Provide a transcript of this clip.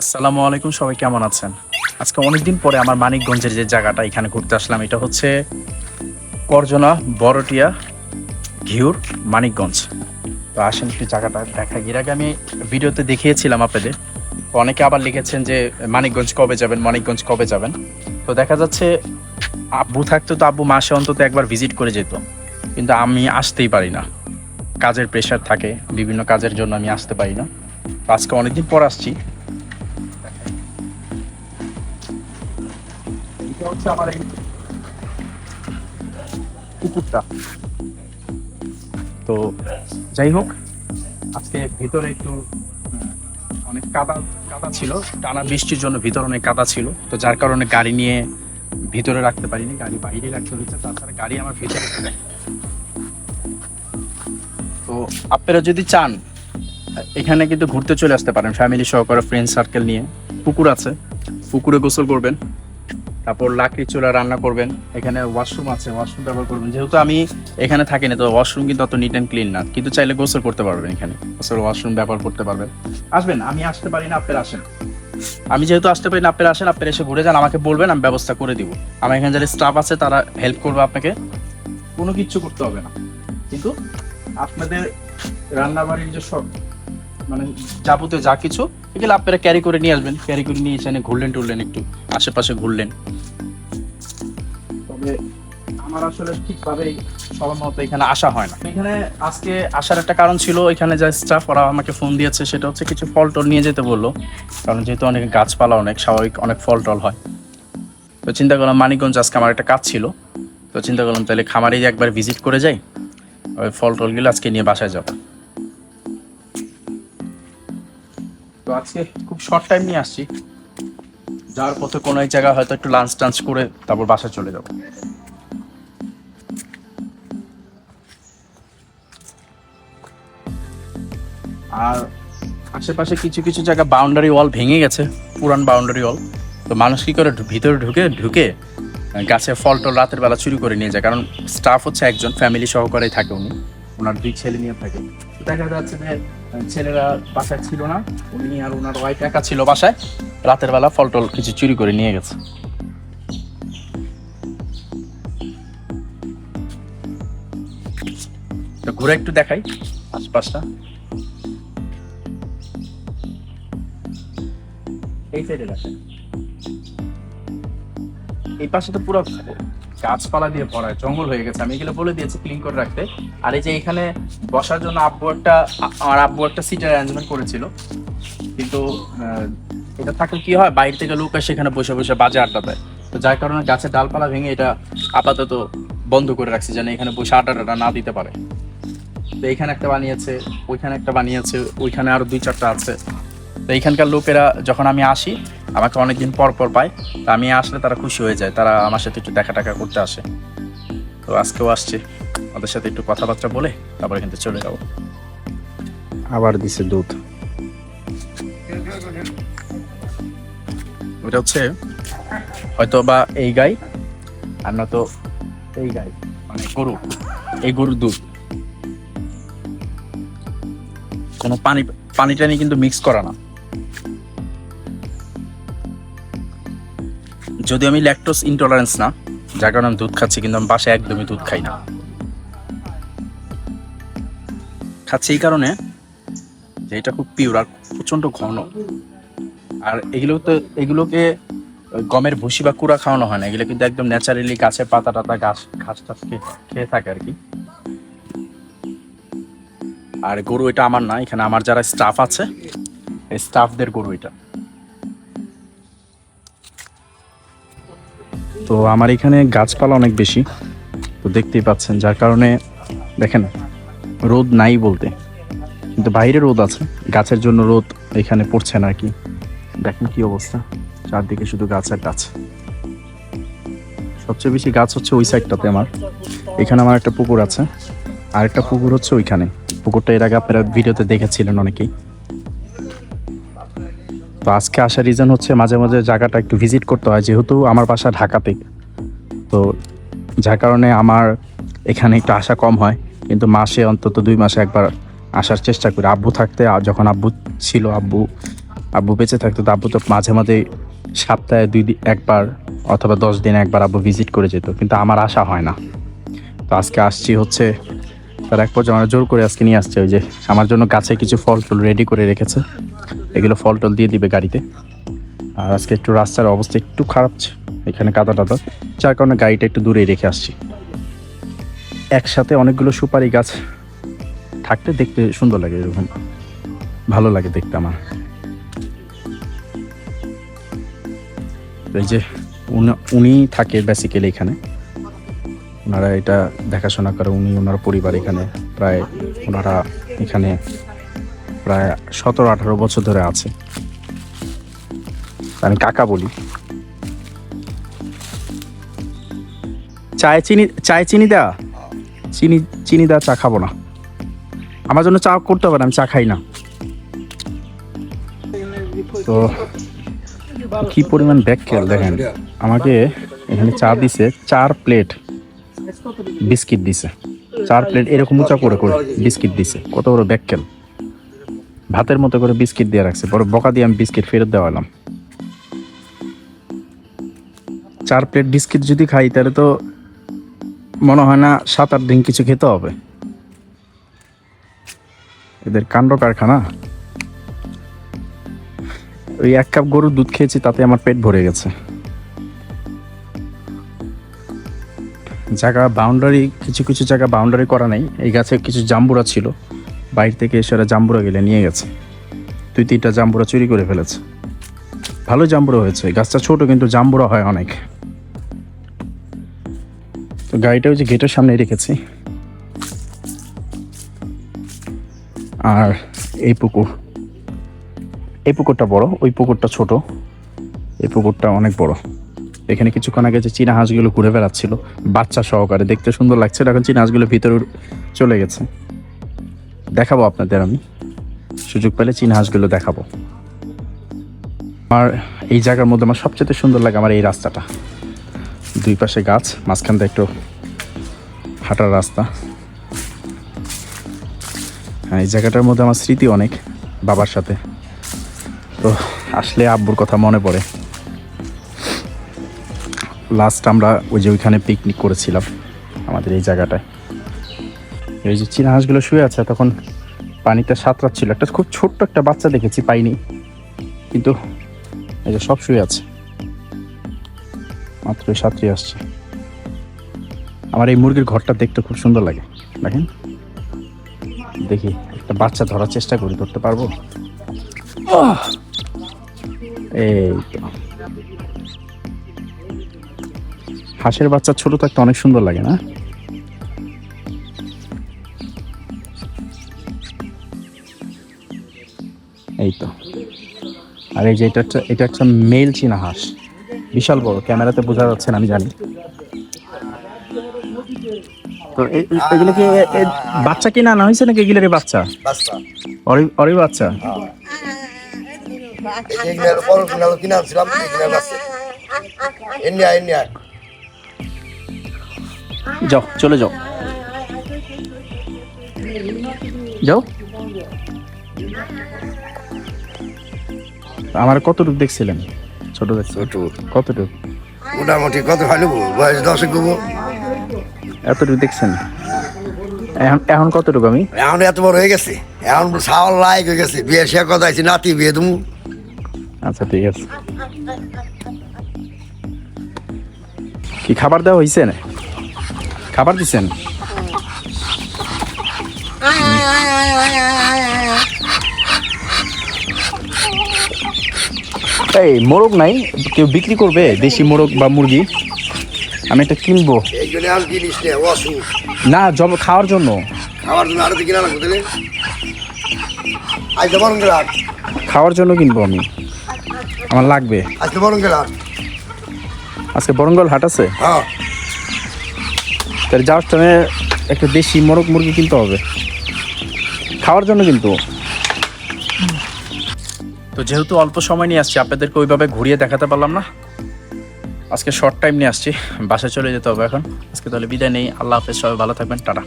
আসসালামু আলাইকুম, সবাই কেমন আছেন? আজকে অনেকদিন পরে আমার মানিকগঞ্জের যে জায়গাটা এখানে ঘুরতে আসলাম, এটা হচ্ছে করজনা বড়টিয়া ঘিউর মানিকগঞ্জ। তো আসেন একটু জায়গাটা দেখা। এর আগে আমি ভিডিওতে দেখিয়েছিলাম আপনাদের। অনেকে আবার লিখেছেন যে মানিকগঞ্জ কবে যাবেন, মানিকগঞ্জ কবে যাবেন? তো দেখা যাচ্ছে আব্বু থাকতো তো আব্বু মাসে অন্তত একবার ভিজিট করে যেত। কিন্তু আমি আসতেই পারি না। কাজের প্রেশার থাকে, বিভিন্ন কাজের জন্য আমি আসতে পারি না। আজকে অনেকদিন পর আসছি। হচ্ছে আমার এই কুকুরটা। তো যাই হোক, আজকে ভিতরে একটু অনেক কাদা কাদা ছিল। টানা বৃষ্টির জন্য ভিতরে অনেক কাদা ছিল। তো যার কারণে গাড়ি নিয়ে ভিতরে রাখতে পারিনি, গাড়ি বাইরে রাখতে হয়েছে, তাছাড়া গাড়ি আমার ভিতরে। তো আপনারা যদি চান, এখানে কিন্তু ঘুরতে চলে আসতে পারেন। ফ্যামিলি সহকারে ফ্রেন্ড সার্কেল নিয়ে। পুকুর আছে। পুকুরে গোসল করবেন। তারপর লাকড়ি চুলা রান্না করবেন। এখানে ওয়াশরুম আছে ওয়াশরুম ব্যবহার করবেন। যেহেতু আমি এখানে থাকি না, তো ওয়াশরুম কিন্তু অত নিট অ্যান্ড ক্লিন না। কিন্তু চাইলে গোসল করতে পারবেন এখানে। গোসল ওয়াশরুম ব্যবহার করতে পারবেন। আসবেন, আমি আসতে পারি না আপনারা আসেন। আমি যেহেতু আসতে পারি না আপনারা আসেন আপনারা এসে ঘুরে যান, আমাকে বলবেন, আমি ব্যবস্থা করে দিব। আমার এখানে যারা স্টাফ আছে, তারা হেল্প করবে আপনাকে। কোনো কিচ্ছু করতে হবে না। কিন্তু আপনাদের রান্না বাড়ির যে সব মানে যাবতীয় যা কিছু এগুলো আপনারা ক্যারি করে নিয়ে আসবেন। ক্যারি করে নিয়ে এসে ঘুরলেন টুরলেন একটু আশেপাশে ঘুরলেন। তবে আমার আসলে ঠিকভাবে সবার মতো এখানে আসা হয় না। এখানে আজকে আসার একটা কারণ ছিল এখানে যা স্টাফ ওরা আমাকে ফোন দিয়েছে সেটা হচ্ছে কিছু ফল টল নিয়ে যেতে বলল। কারণ যেহেতু অনেক গাছপালা অনেক স্বাভাবিক অনেক ফল টল হয়। তো চিন্তা করলাম মানিকগঞ্জ আজকে আমার একটা কাজ ছিল। তো চিন্তা করলাম তাহলে খামারে একবার ভিজিট করে যাই। ওই ফল টলগুলো আজকে নিয়ে বাসায় যাব। আজকে খুব শর্ট টাইম নিয়ে আসছি। যাওয়ার পথে কোনো এক জায়গায় হয়তো একটু লাঞ্চ টাঞ্চ করে তারপর বাসায় চলে যাব। আর আশেপাশে কিছু কিছু জায়গা বাউন্ডারি ওয়াল ভেঙে গেছে, পুরান বাউন্ডারি ওয়াল তো মানুষ কি করে ভিতরে ঢুকে ঢুকে গাছে ফল টল রাতের বেলা চুরি করে নিয়ে যায়। কারণ স্টাফ হচ্ছে একজন ফ্যামিলি সহকারেই থাকে উনি। ওনার দুই ছেলে নিয়ে থাকে। দেখা যাচ্ছে যে ছেলেরা বাসায় ছিল না, উনি আর ওনার ওয়াইফ একা ছিল বাসায়। রাতের বেলা ফল টল কিছু চুরি করে নিয়ে গেছে। ঘুরে একটু দেখাই আশপাশটা। এই সাইডে দেখেন। এই পাশে তো পুরো গাছপালা দিয়ে ভরা, জঙ্গল হয়ে গেছে। আমি এগুলো বলে দিয়েছি ক্লিন করে রাখতে। আর এই যে এখানে বসার জন্য আব্বু একটা আমার আব্বু একটা সিটের অ্যারেঞ্জমেন্ট করেছিল। কিন্তু এটা থাকলে কি হয়, বাইরে থেকে লোক আসে এখানে বসে বসে বাজে আড্ডা দেয়। তো যার কারণে গাছের ডালপালা ভেঙে এটা আপাতত বন্ধ করে রাখছি, যেন এখানে বসে আড্ডা টাড্ডা না দিতে পারে। তো এইখানে একটা বানিয়েছে, ওইখানে একটা বানিয়েছে, ওইখানে আরও দুই চারটা আছে। তো এইখানকার লোকেরা, যখন আমি আসি আমাকে অনেকদিন পর পর পায় তো আমি আসলে তারা খুশি হয়ে যায় তারা আমার সাথে একটু দেখা টাকা করতে আসে। তো আজকেও আসছে ওদের সাথে একটু কথাবার্তা বলে তারপরে কিন্তু চলে যাব। আবার দিছে দুধ। ওটা হচ্ছে হয়তো বা এই গাই আর না তো এই গাই মানে গরু এই গরুর দুধ। কোনো পানি পানি টানি কিন্তু মিক্স করা না। যদি আমি ল্যাকটোস ইনটলারেন্স না, যার কারণে আমি দুধ খাচ্ছি, কিন্তু আমি বাসায় একদমই দুধ খাই না। খাচ্ছি এই কারণে যে এটা খুব পিওর আর প্রচণ্ড ঘন। আর এগুলো তো এগুলোকে গমের ভুসি বা কুড়া খাওয়ানো হয় না, এগুলো কিন্তু একদম ন্যাচারালি গাছের পাতা টাতা, গাছ, ঘাস টাস খেয়ে খেয়ে থাকে আর কি। আর গরু এটা আমার না, এখানে আমার যারা স্টাফ আছে, এই স্টাফদের গরু এটা। তো আমার এখানে গাছপালা অনেক বেশি, তো দেখতেই পাচ্ছেন, যার কারণে দেখেন, রোদ নাই বলতে, কিন্তু বাইরে রোদ আছে, গাছের জন্য রোদ এখানে পড়ছে না আর কি। দেখেন কি অবস্থা, চারদিকে শুধু গাছ আর গাছ। সবচেয়ে বেশি গাছ হচ্ছে ওই সাইডটাতে আমার। এখানে আমার একটা পুকুর আছে আর একটা পুকুর হচ্ছে ওইখানে। পুকুরটা এর আগে আপনারা ভিডিওতে দেখেছিলেন অনেকেই। তো আজকে আসার রিজন হচ্ছে মাঝে মাঝে জায়গাটা একটু ভিজিট করতে হয়, যেহেতু আমার বাসা ঢাকাতে। তো যার কারণে আমার এখানে একটু আসা কম হয়, কিন্তু মাসে অন্তত দুই মাসে একবার আসার চেষ্টা করি। আব্বু থাকতে যখন আব্বু ছিল, আব্বু আব্বু বেঁচে থাকতো, তো আব্বু তো মাঝে মাঝে সপ্তাহে দুই দিন একবার অথবা দশ দিন একবার আব্বু ভিজিট করে যেত, কিন্তু আমার আশা হয় না। তো আজকে আসছি হচ্ছে তার এক পর্যায়ে আমরা জোর করে আজকে নিয়ে আসছে ওই যে, আমার জন্য গাছে কিছু ফল টল রেডি করে রেখেছে। এগুলো ফল টল দিয়ে দিবে গাড়িতে। আর আজকে একটু রাস্তার অবস্থা একটু খারাপ এখানে কাদা টাদা। যার কারণে গাড়িটা একটু দূরেই রেখে আসছি। একসাথে অনেকগুলো সুপারি গাছ। থাকতে দেখতে সুন্দর লাগে এরকম। ভালো লাগে দেখতে আমার। এই যে, উনি থাকে বেসিক্যালি এখানে। ওনারা এটা দেখাশোনা করে, উনি ওনার পরিবার এখানে প্রায়, ওনারা এখানে প্রায় সতেরো, আঠারো বছর ধরে আছে। আমি কাকা বলি। চায় চিনি চায় চিনি দেওয়া চিনি চিনি দেওয়া চা খাব না। আমার জন্য চা করতে হবে না, আমি চা খাই না। তো কি পরিমাণ ব্যাককেল দেখেন? আমাকে এখানে চা দিছে, চার প্লেট। বিস্কিট দিছে। চার প্লেট এরকম উঁচা করে করে বিস্কিট দিছে। কত বড় ব্যাককেল। ভাতের মতো করে বিস্কিট দিয়ে রাখছে। বড় বকা দিয়ে আমি বিস্কিট ফেরত দেওয়ালাম চার প্লেট বিস্কিট যদি খাই, তাহলে তো মনে হয় না সাত আট দিন কিছু খেতে হবে। এদের কাণ্ড কারখানা। ওই এক কাপ গরুর দুধ খেয়েছি, তাতে আমার পেট ভরে গেছে। জায়গা বাউন্ডারি কিছু কিছু জায়গা বাউন্ডারি করা নেই। এই গাছে কিছু জাম্বুরা ছিল। বাইরে থেকে এসে ওরা জাম্বুরা গেলে নিয়ে গেছে। দুই, তিনটা জাম্বুরা চুরি করে ফেলেছে। ভালো জাম্বুরা হয়েছে। গাছটা ছোট, কিন্তু জাম্বুরা হয় অনেক। তো গাড়িটা ওই যে গেটের সামনে রেখেছি। আর এই পুকুর। এই পুকুরটা বড়, ওই পুকুরটা ছোট। এই পুকুরটা অনেক বড়। এখানে কিছুক্ষণ আগে যে চীনা হাঁসগুলো ঘুরে বেড়াচ্ছিল, বাচ্চা সহকারে, দেখতে সুন্দর লাগছিল এখন চীনা হাঁসগুলো ভিতরে চলে গেছে। দেখাবো আপনাদের আমি। সুযোগ পেলে চীনা হাঁসগুলো দেখাবো। আমার এই জায়গার মধ্যে আমার সবচেয়ে সুন্দর লাগে আমার এই রাস্তাটা। দুই পাশে গাছ মাঝখানটা একটু হাঁটার রাস্তা। হ্যাঁ এই জায়গাটার মধ্যে আমার স্মৃতি অনেক বাবার সাথে। তো আসলে আব্বুর কথা মনে পড়ে। লাস্ট আমরা ওই যে ওইখানে পিকনিক করেছিলাম আমাদের এই জায়গাটায়। এই যে চীনা হাঁসগুলো শুয়ে আছে, তখন পানিতে সাঁতরাচ্ছিল। একটা খুব ছোট্ট একটা বাচ্চা দেখেছি, পাইনি। কিন্তু এই যে সব শুয়ে আছে। মাত্র সাঁতরে আসছে। আমার এই মুরগির ঘরটা দেখতে খুব সুন্দর লাগে। দেখেন। দেখি, একটা বাচ্চা ধরার চেষ্টা করি, ধরতে পারব! এই তো। হাঁসের বাচ্চা ছোট থাকতে অনেক সুন্দর লাগে না এই তো আর এই যে এটা একটা এটা একটা মেল চীনা হাঁস বিশাল বড় ক্যামেরাতে বোঝা যাচ্ছে না আমি জানি তো এগুলো কি বাচ্চা কিনা আনা হয়েছে নাকি এগুলোর বাচ্চা অরি অরি বাচ্চা কিনা কিনা যাও চলে যাও। যাও। আমার কতটুকু দেখছিলেন? ছোট দেখছেন কতটুকু? মোটামুটি কত ভালো বয়স দশক গবো এতটুকু দেখছেন? এখন এখন কতটুকু আমি? এখন এত বড় হয়ে গেছে। এখন সাওয়াল লাইক হয়ে গেছে। বিয়ে সে কথা আছে নাতি বিয়ে তুমি আচ্ছা ঠিক আছে। কি খাবার দেওয়া হয়েছে না খাবার দিছেন? এই মোরগ নাই কেউ বিক্রি করবে দেশি মোরগ বা মুরগি। আমি একটা কিনবো। না জব খাওয়ার জন্য। খাবার জন্য আরও কিনা লাগবে আজ বরং খাওয়ার জন্য কিনবো আমি। আমার লাগবে। আজ তো বরং আজকে বরঙ্গল হাট আছে? হ্যাঁ। তাহলে যাওয়ার টাইমে একটা দেশি মোরগ মুরগি কিনতে হবে। খাওয়ার জন্য কিন্তু। তো যেহেতু অল্প সময় নিয়ে আসছি, আপনাদেরকে ওইভাবে ঘুরিয়ে দেখাতে পারলাম না। আজকে শর্ট টাইম নিয়ে আসছি, বাসায় চলে যেতে হবে এখন। আজকে তাহলে বিদায় নেই, আল্লাহ হাফেজ, সবাই ভালো থাকবেন, টাটা।